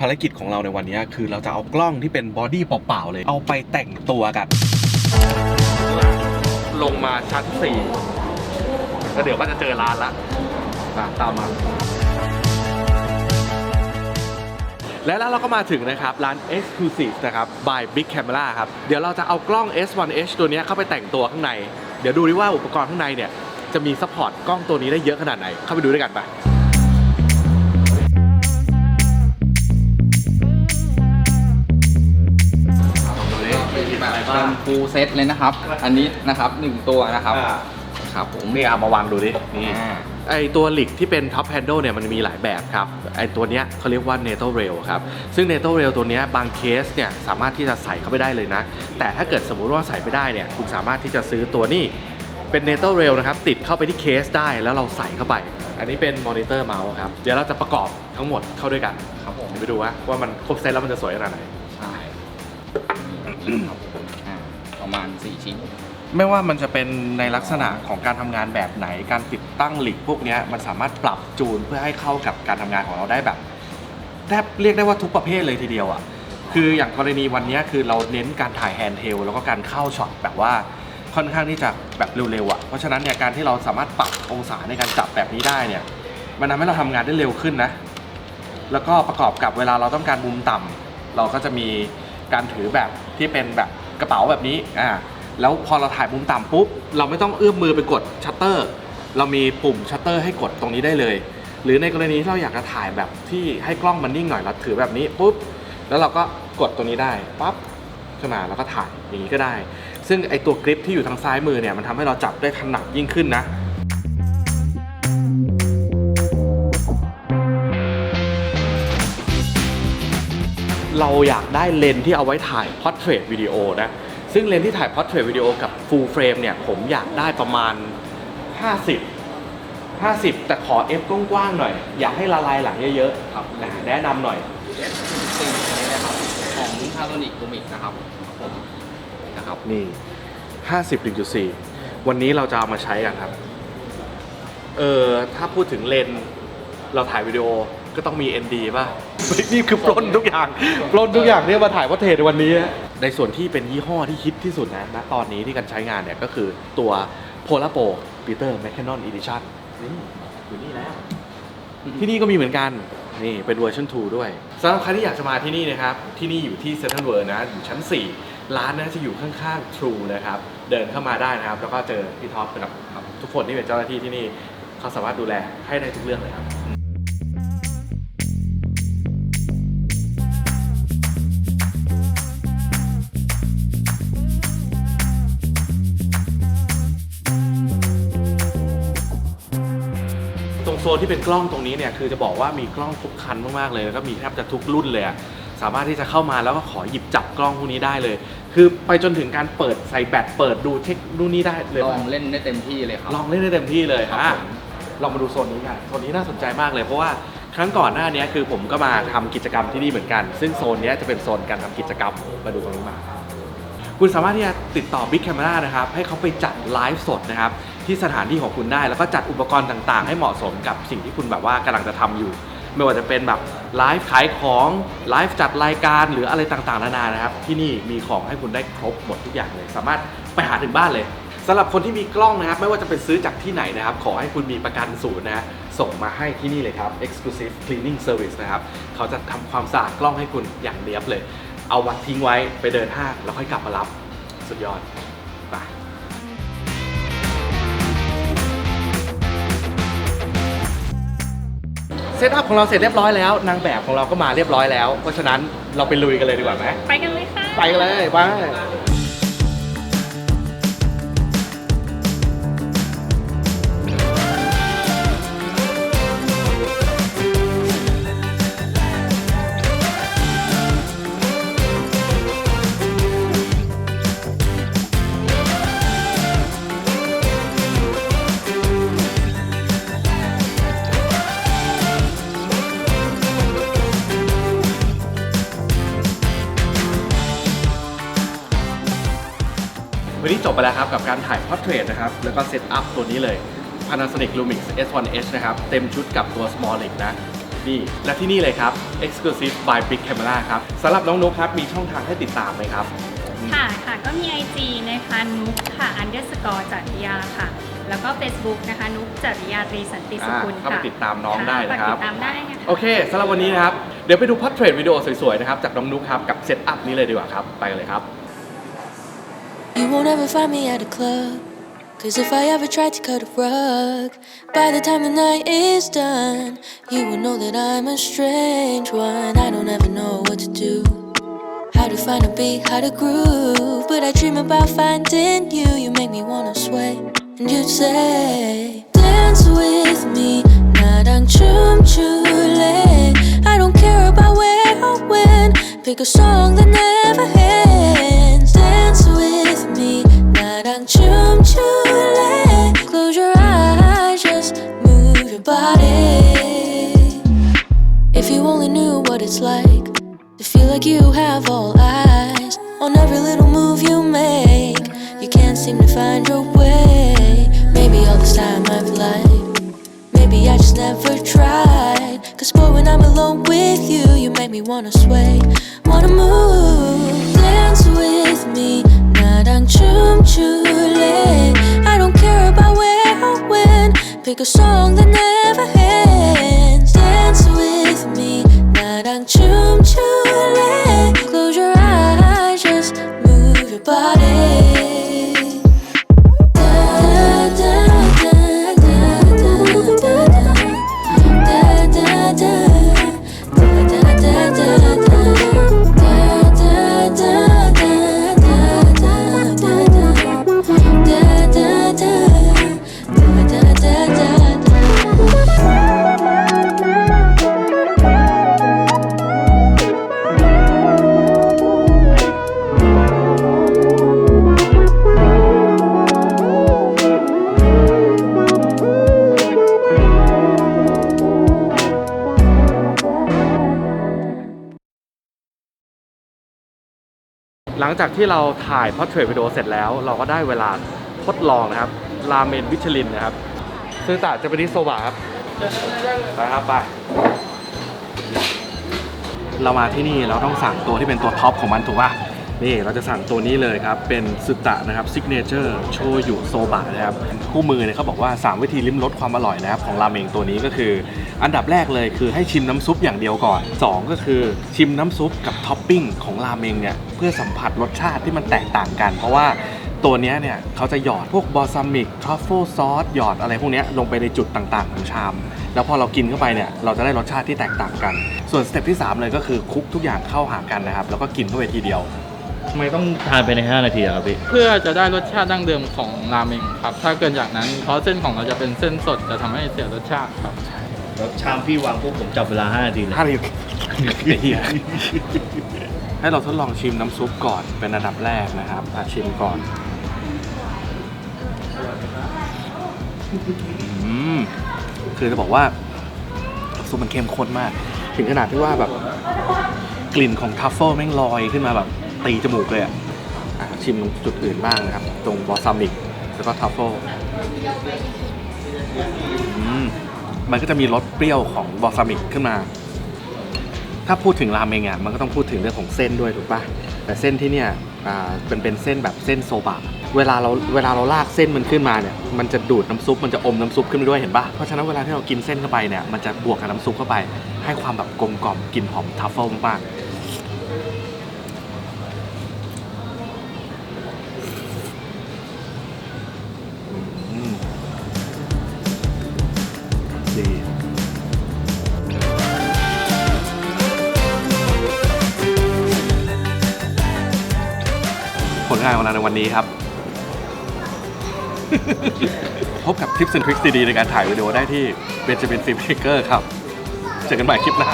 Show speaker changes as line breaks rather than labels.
ภารกิจของเราในวันนี้คือเราจะเอากล้องที่เป็นบอดี้เปล่าๆเลย เอาไปแต่งตัวกัน ลงมาชั้นสี่แล้วเดี๋ยวก็จะเจอร้านละมาตามมา และแล้วเราก็มาถึงนะครับ ร้าน Exclusive นะครับ by Big Camera ครับ เดี๋ยวเราจะเอากล้อง S1H ตัวนี้เข้าไปแต่งตัวข้างใน เดี๋ยวดูดิว่าอุปกรณ์ข้างในเนี่ย จะมีซัพพอร์ตกล้องตัวนี้ได้เยอะขนาดไหน เข้าไปดูด้วยกันไป
เป็นฟูลเซตเลยนะครับ อันนี้นะครับหนึ่งตัวนะครับครับผม
นี่เอามาวางดูดินี่
อ่า
ไอตัวหลิกที่เป็นท็อปแฮน d ด e เนี่ยมันมีหลายแบบครับไอตัวเนี้ยเขาเรียกว่า NATO Rail ครับ ซึ่ง NATO Rail ตัวเนี้ยบางเคสเนี่ยสามารถที่จะใส่เข้าไปได้เลยนะ แต่ถ้าเกิดสมมุติว่าใส่ไม่ได้เนี่ยคุณสามารถที่จะซื้อตัวนี้เป็น NATO Rail นะครับ ติดเข้าไปที่เคสได้แล้วเราใส่เข้าไป อันนี้เป็นมอนิเตอร์เมาส์ครับ เดี๋ยวเราจะประกอบทั้งหมดเข้าด้วยกัน
ครับผม
เดี๋ยวไปดูว่าว่ามันครบเซตแล้วมันจะสวยขนาดไหน
ใช่ครับผมอ่าประ มาณ4ชิ้น
ไม่ว่ามันจะเป็นในลักษณะของการทำงานแบบไหน การติดตั้งหลีกพวกเนี้ยมันสามารถปรับจูนเพื่อให้เข้ากับการทำงานของเราได้แบบแทบเรียกได้ว่าทุกประเภทเลยทีเดียวอะคืออย่างกรณีวันเนี้ยคือเราเน้นการถ่ายแฮนด์เฮลแล้วก็การเข้าช็อตแบบว่าค่อนข้างที่จะแบบเร็วๆอะเพราะฉะนั้นเนี่ยการที่เราสามารถปรับองศาในการจับแบบนี้ได้เนี่ยมันทำให้เราทำงานได้เร็วขึ้นนะ แล้วก็ประกอบกับเวลาเราต้องการมุมต่ำเราก็จะมีการถือแบบที่เป็นแบบกระเป๋าแบบนี้อ่า แล้วพอเราถ่ายมุมต่ำปุ๊บ เราไม่ต้องเอื้อมมือไปกดชัตเตอร์ เรามีปุ่มชัตเตอร์ให้กดตรงนี้ได้เลย หรือในกรณีที่เราอยากจะถ่ายแบบที่ให้กล้องมันนิ่งหน่อยเราถือแบบนี้ปุ๊บ แล้วเราก็กดตรงนี้ได้ปั๊บขึ้นมาแล้วก็ถ่ายอย่างนี้ก็ได้ ซึ่งไอตัวกริปที่อยู่ทางซ้ายมือเนี่ยมันทำให้เราจับได้ถนัดยิ่งขึ้นนะเราอยากได้เลนส์ที่เอาไว้ถ่ายพอ r t เทรตวิดีโอนะ ซึ่งเลนส์ที่ถ่ายพอ r t เทรตวิดีโอกับ full frame เนี่ยผมอยากได้ประมาณ 50 50 แต่ขอ F กว้างๆหน่อย อยากให้ละลายหลังเยอะๆครับนะแนะนำหน่อย
สิ่งนี้นะครับของทาโรนิกลูมิกนะครับผมนะครับ
นี่ 50 1.4 วันนี้เราจะเอามาใช้กันครับ เออถ้าพูดถึงเลนส์เราถ่ายวิดีโอก็ต้องมี ND ป่ะ นี่คือปล้นทุกอย่าง ปล้นทุกอย่างที่มาถ่ายวัตเทในวันนี้ ในส่วนที่เป็นยี่ห้อที่ฮิตที่สุดนะณตอนนี้ที่การใช้งานเนี่ยก็คือตัว Polar Pro Peter McKinnon Edition นี่อยู่นี่แล้ว ที่นี่ก็มีเหมือนกัน นี่เป็นเวอร์ชัน2ด้วยสำหรับใครที่อยากจะมาที่นี่นะครับ ที่นี่อยู่ที่เซ็นทรัลเวิร์นะ อยู่ชั้น 4 ร้านนะจะอยู่ข้างๆ True นะครับ เดินเข้ามาได้นะครับ แล้วก็เจอพี่ท็อปนะครับทุกคนที่เป็นเจ้าหน้าที่ที่นี่เขาสามารถดูแลให้ได้ทุกเรื่องเลยครับ ซนที่เป็นกล้องตรงนี้เนี่ยคือจะบอกว่ามีกล้องทุกคันมากๆเลยแล้วก็มีแทบจะทุกรุ่นเลยอะสามารถที่จะเข้ามาแล้วก็ขอหยิบจับกล้องพวกนี้ได้เลย คือไปจนถึงการเปิดใส่แบตเปิดดูเช็คนู่นนี่ได้เลย
ล
ปะ
องเล่นได้เต็มที่เลยครับ
ลองเล่นได้เต็มที่เลย
ครับ
อะ
ผม
ลองมาดูโซนนี้กันโซนนี้น่าสนใจมากเลยเพราะว่าครั้งก่อนหน้านี้คือผมก็มาทำกิจกรรมที่นี่เหมือนกัน ซึ่งโซนเนี้ยจะเป็นโซนการทำกิจกรรมมาดูตรงนี้มา คุณสามารถที่จะติดต่อ Big Camera นะครับ ให้เขาไปจัดไลฟ์สดนะครับ ที่สถานที่ของคุณได้ แล้วก็จัดอุปกรณ์ต่างๆ ให้เหมาะสมกับสิ่งที่คุณแบบว่ากำลังจะทำอยู่ ไม่ว่าจะเป็นแบบไลฟ์ขายของไลฟ์จัดรายการหรืออะไรต่างๆนานานะครับ ที่นี่มีของให้คุณได้ครบหมดทุกอย่างเลย สามารถไปหาถึงบ้านเลยสำหรับคนที่มีกล้องนะครับ ไม่ว่าจะเป็นซื้อจากที่ไหนนะครับ ขอให้คุณมีประกันศูนย์นะส่งมาให้ที่นี่เลยครับ Exclusive Cleaning Service นะครับ เขาจะทำความสะอาดกล้องให้คุณอย่างเนียบเลย เอาวัดทิ้งไว้ไปเดินห้างแล้วค่อยกลับมารับ สุดยอด เซตอัพของเราเสร็จเรียบร้อยแล้ว นางแบบของเราก็มาเรียบร้อยแล้ว เพราะฉะนั้นเราไปลุยกันเลยดีกว่าไหม
ไปกันเลยค่ะ
ไปกันเลยไป วันนี้จบไปแล้วครับกับการถ่ายพอร์เทรตนะครับ แล้วก็เซตอัพตัวนี้เลย Panasonic Lumix S1H นะครับ เต็มชุดกับตัว Small l e g นะนี่และที่นี่เลยครับ Exclusive by Big Camera ครับสำหรับน้องนุ๊กครับ มีช่องทางให้ติดตามไหมครับ
ค่ะค่ะก็มี IG นะคะนุกค่ะ underscore จริยาค่ะ แล้วก็ Facebook นะคะนุกจริยาตรีสันติสุกุล
อ่าเข้า
ค่ะ
ไปติดตามน้องได้นะครับ
ฝากติดตามได้นะคะ
โอเคสำหรับวันนี้นะครับ เดี๋ยวไปดูพั r เทรดวิดีโอสวยๆนะครับจากน้องนุ๊กครับกับเซตอัพนี้เลยดีกว่าครับ ไปกันเลยครับ
You won't ever find me at a club. Cause if I ever tried to cut a rug, by the time the night is done, you will know that I'm a strange one. I don't ever know what to do, how to find a beat, how to groove. But I dream about finding you. You make me wanna sway, and you say, Dance with me, nadang chum chule. I don't care about where or when, pick a song that never. you only knew what it's like to feel like you have all eyes on every little move you make, you can't seem to find your way. Maybe all this time I've lied. Maybe I just never tried. Cause boy, when I'm alone with you, you make me wanna sway, wanna move. Dance with me, 나랑 춤출래. I don't care about where or when. Pick a song that
ลังจากที่เราถ่ายพั r เทรดวิดีโอเสร็จแล้ว เราก็ได้เวลาทดลองนะครับราเมนวิชลินนะครับซึ่งตาจะเป็นที่โซบะครับไปครับไปเรามาที่นี่เราต้องสั่งตัวที่เป็นตัวท็อปของมันถูกป่ะนี่เราจะสั่งตัวนี้เลยครับ เป็นสุตะนะครับซิกเนเจอร์โชยุโซบะนะครับคู่มือเนี่ยเขาบอกว่า 3 วิธีลิ้มรสความอร่อยนะครับของราเมงตัวนี้ก็คือ อันดับแรกเลยคือให้ชิมน้ำซุปอย่างเดียวก่อน 2 ก็คือชิมน้ำซุปกับท็อปปิ้งของราเมงเนี่ย เพื่อสัมผัสรสชาติที่มันแตกต่างกัน เพราะว่าตัวเนี้ยเนี่ยเขาจะหยอดพวกบอซามิกทรัฟเฟิลซอสหยอดอะไรพวกเนี้ยลงไปในจุดต่างๆของชาม แล้วพอเรากินเข้าไปเนี่ยเราจะได้รสชาติที่แตกต่างกัน ส่วนสเต็ปที่ 3 เลยก็คือคลุกทุกอย่างเข้าหากันนะครับ แล้วก็กินเข้าไปทีเดียว
ทำไมต้องทานไปใน 5 นาทีอะครับพี่
เพื่อจะได้รสชาติดั้งเดิมของราเมงครับ ถ้าเกินจากนั้นเพราะเส้นของเราจะเป็นเส้นสดจะทำให้เสียรสชาติครับ
แล้วชามพี่วางปุ๊บผมจับเวลา 5 นาทีเลย
ถ้าเราไอ้เหี้ย ให้เราทดลองชิมน้ำซุปก่อนเป็นอันดับแรกนะครับอะชิมก่อนอืมคือจะบอกว่าซุปมันเข้มข้นมาก ถึงขนาดที่ว่าแบบกลิ่นของทัฟเฟิลแม่งลอยขึ้นมาแบบตีจมูกเลยอะอะชิมจุดอื่นบ้างนะครับ ตรงบอซามิก แล้วก็ทัฟเฟิลมมันก็จะมีรสเปรี้ยวของบอซามิกขึ้นมา ถ้าพูดถึงราเมงอะมันก็ต้องพูดถึงเรื่องของเส้นด้วยถูกปะแต่เส้นที่เนี่ยเป็นเป็นเส้นแบบเส้นโซบะเวลาเราเวลาเราลากเส้นมันขึ้นมาเนี่ยมันจะดูดน้ำซุปมันจะอมน้ำซุปขึ้นไปด้วยเห็นปะเพราะฉะนั้นเวลาที่เรากินเส้นเข้าไปเนี่ยมันจะบวกกับน้ำซุปเข้าไป ให้ความแบบกลมกล่อมกลิ่นหอมทัฟเฟิลมากๆ ลงานของเราในวันนี้ครับ พบกับทิปส์ทริคดีๆในการถ่ายวิดีโอได้ที่เบนจามินฟิล์มเกอร์ครับ เจอกันใหม่คลิปหน้า